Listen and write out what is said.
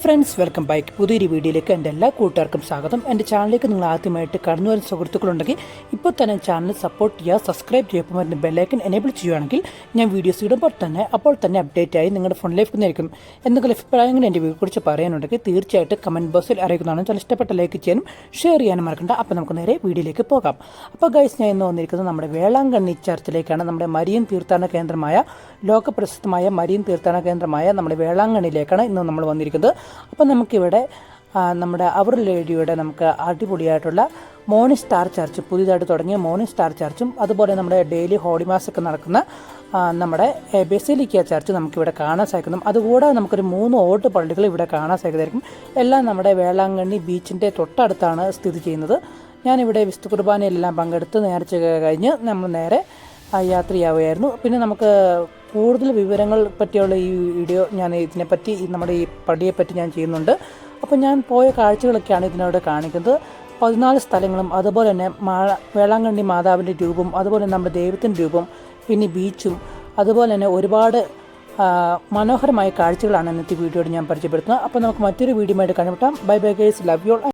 Friends welcome back പുതിയൊരു വീഡിയോയിലേക്ക് എന്റെ എല്ലാ കൂട്ടുകാർക്കും സ്വാഗതം. എന്റെ ചാനലിലേക്ക് നിങ്ങൾ ആദ്യമായിട്ട് കടന്നു വരുന്ന സുഹൃത്തുക്കളുണ്ടെങ്കിൽ ഇപ്പോൾ തന്നെ ചാനൽ സപ്പോർട്ട് ചെയ്യുക സബ്സ്ക്രൈബ് ചെയ്യുമ്പോൾ വരുന്ന ബെല്ലൈക്കൻ എനേബിൾ ചെയ്യുകയാണെങ്കിൽ ഞാൻ വീഡിയോസ് ഇടുമ്പോൾ തന്നെ അപ്പോൾ തന്നെ അപ്ഡേറ്റ് ആയി നിങ്ങളുടെ ഫോണിലേക്ക് നിൽക്കും എന്തെങ്കിലും അഭിപ്രായങ്ങൾ എന്റെ വീഡിയോ കുറിച്ച് പറയാനുണ്ടെങ്കിൽ തീർച്ചയായിട്ടും കമന്റ് ബോക്സിൽ അറിയിക്കുന്നതാണ്. ചില ഇഷ്ടപ്പെട്ട ലൈക്ക് ചെയ്യാനും ഷെയർ ചെയ്യാനും മറക്കണ്ട. അപ്പോൾ നമുക്ക് നേരെ വീഡിയോയിലേക്ക് പോകാം. അപ്പോൾ ഗൈസ് ഞാൻ ഇന്ന് വന്നിരിക്കുന്നത് നമ്മുടെ വേളാങ്കണ്ണി ചർച്ചിലേക്കാണ്. നമ്മുടെ മരിയൻ തീർത്ഥാടന കേന്ദ്രമായ ലോകപ്രസിദ്ധമായ മരിയൻ തീർത്ഥാടന കേന്ദ്രമായ നമ്മുടെ വേളാങ്കണ്ണിയിലേക്കാണ് ഇന്ന് നമ്മൾ വന്നിരിക്കുന്നത്. അപ്പോൾ നമുക്കിവിടെ നമ്മുടെ അവർ ലേഡിയുടെ നമുക്ക് അടിപൊളിയായിട്ടുള്ള മോർണിംഗ് സ്റ്റാർ ചർച്ച് പുതിയതായിട്ട് തുടങ്ങിയ മോർണിംഗ് സ്റ്റാർ ചർച്ചും അതുപോലെ നമ്മുടെ ഡെയിലി ഹോളി മാസ് ഒക്കെ നടക്കുന്ന നമ്മുടെ ബെസിലിക്ക ചർച്ച് നമുക്കിവിടെ കാണാൻ സാധിക്കുന്നു. അതുകൂടാതെ നമുക്കൊരു മൂന്ന് ഓട്ട് പള്ളികൾ ഇവിടെ കാണാൻ സാധിക്കുന്നതായിരിക്കും. എല്ലാം നമ്മുടെ വേളാങ്കണ്ണി ബീച്ചിന്റെ തൊട്ടടുത്താണ് സ്ഥിതി ചെയ്യുന്നത്. ഞാനിവിടെ വിസ്തു കുർബാനയിലെല്ലാം പങ്കെടുത്ത് നേർച്ച കഴിഞ്ഞ് നമ്മൾ നേരെ യാത്രയാവുകയായിരുന്നു. പിന്നെ നമുക്ക് കൂടുതൽ വിവരങ്ങൾ പറ്റിയുള്ള ഈ വീഡിയോ ഞാൻ ഇതിനെപ്പറ്റി നമ്മുടെ ഈ പടിയെപ്പറ്റി ഞാൻ ചെയ്യുന്നുണ്ട്. അപ്പോൾ ഞാൻ പോയ കാഴ്ചകളൊക്കെയാണ് ഇതിനോട് കാണിക്കുന്നത്. പതിനാല് സ്ഥലങ്ങളും അതുപോലെ തന്നെ മാ വേളാങ്കണ്ണി മാതാവിന്റെ രൂപം അതുപോലെ നമ്മുടെ ദൈവത്തിന്റെ രൂപം പിന്നെ ബീച്ചും അതുപോലെ തന്നെ ഒരുപാട് മനോഹരമായ കാഴ്ചകളാണ് ഇന്നത്തെ വീഡിയോയോട് ഞാൻ പരിചയപ്പെടുത്തുന്നത്. അപ്പോൾ നമുക്ക് മറ്റൊരു വീഡിയോ ആയിട്ട് കണ്ടുമുട്ടാം bye bye guys love you